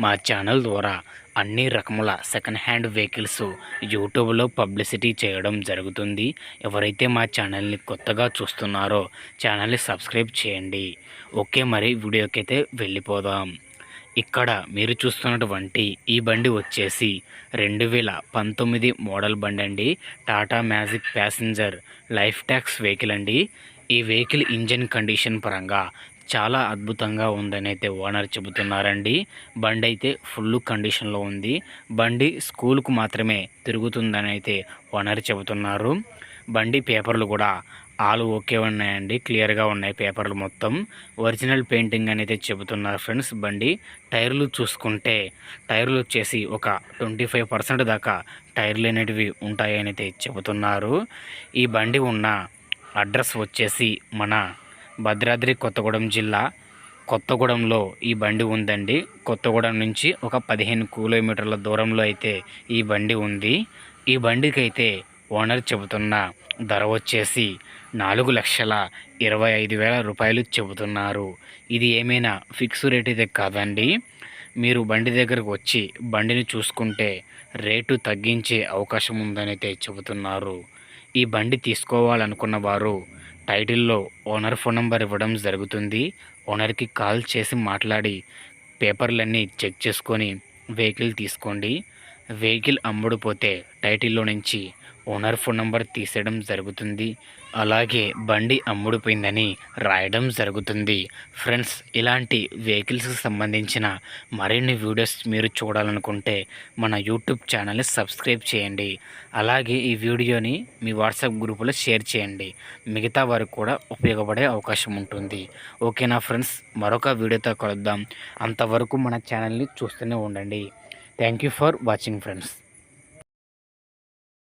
మా ఛానల్ ద్వారా అన్ని రకముల సెకండ్ హ్యాండ్ వెహికల్స్ యూట్యూబ్లో పబ్లిసిటీ చేయడం జరుగుతుంది. ఎవరైతే మా ఛానల్ని కొత్తగా చూస్తున్నారో ఛానల్ని సబ్స్క్రైబ్ చేయండి. ఓకే మరి వీడియోకి అయితే వెళ్ళిపోదాం. ఇక్కడ మీరు చూస్తున్నటువంటి ఈ బండి వచ్చేసి రెండు వేల పంతొమ్మిది మోడల్ బండి అండి. Tata magic passenger life tax vehicle అండి. ఈ వెహికల్ ఇంజన్ కండిషన్ పరంగా చాలా అద్భుతంగా ఉందని అయితే ఓనర్ చెబుతున్నారండి. బండి అయితే ఫుల్ కండిషన్లో ఉంది. బండి స్కూల్కు మాత్రమే తిరుగుతుందని అయితే ఓనర్ చెబుతున్నారు. బండి పేపర్లు కూడా ఆలు ఓకే ఉన్నాయండి. క్లియర్గా ఉన్నాయి పేపర్లు మొత్తం. ఒరిజినల్ పెయింటింగ్ అనేది చెబుతున్నారు ఫ్రెండ్స్. బండి టైర్లు చూసుకుంటే టైర్లు వచ్చేసి ఒక ట్వంటీ ఫైవ్ పర్సెంట్ దాకా టైర్లు అనేటివి ఉంటాయని అయితే చెబుతున్నారు. ఈ బండి ఉన్న అడ్రస్ వచ్చేసి మన భద్రాద్రి కొత్తగూడెం జిల్లా కొత్తగూడెంలో ఈ బండి ఉందండి. కొత్తగూడెం నుంచి ఒక పదిహేను కిలోమీటర్ల దూరంలో అయితే ఈ బండి ఉంది. ఈ బండికి అయితే ఓనర్ చెబుతున్న ధర వచ్చేసి నాలుగు లక్షల ఇరవై ఐదు వేల రూపాయలు చెబుతున్నారు. ఇది ఏమైనా ఫిక్స్ రేట్ ఇది కాదండి. మీరు బండి దగ్గరకు వచ్చి బండిని చూసుకుంటే రేటు తగ్గించే అవకాశం ఉందని అయితే చెబుతున్నారు. ఈ బండి తీసుకోవాలనుకున్న వారు టైటిల్లో ఓనర్ ఫోన్ నెంబర్ ఇవ్వడం జరుగుతుంది. ఓనర్కి కాల్ చేసి మాట్లాడి పేపర్లన్నీ చెక్ చేసుకొని వెహికల్ తీసుకోండి. వెహికల్ అమ్ముడుపోతే టైటిల్లో నుంచి ఓనర్ ఫోన్ నంబర్ తీసేయడం జరుగుతుంది. అలాగే బండి అమ్ముడుపోయిందని రాయడం జరుగుతుంది. ఫ్రెండ్స్ ఇలాంటి వెహికల్స్కి సంబంధించిన మరిన్ని వీడియోస్ మీరు చూడాలనుకుంటే మన యూట్యూబ్ ఛానల్ని సబ్స్క్రైబ్ చేయండి. అలాగే ఈ వీడియోని మీ వాట్సాప్ గ్రూపులో షేర్ చేయండి. మిగతా వారికి కూడా ఉపయోగపడే అవకాశం ఉంటుంది. ఓకేనా ఫ్రెండ్స్? మరొక వీడియోతో కలుద్దాం. అంతవరకు మన ఛానల్ని చూస్తూనే ఉండండి. Thank you for watching friends.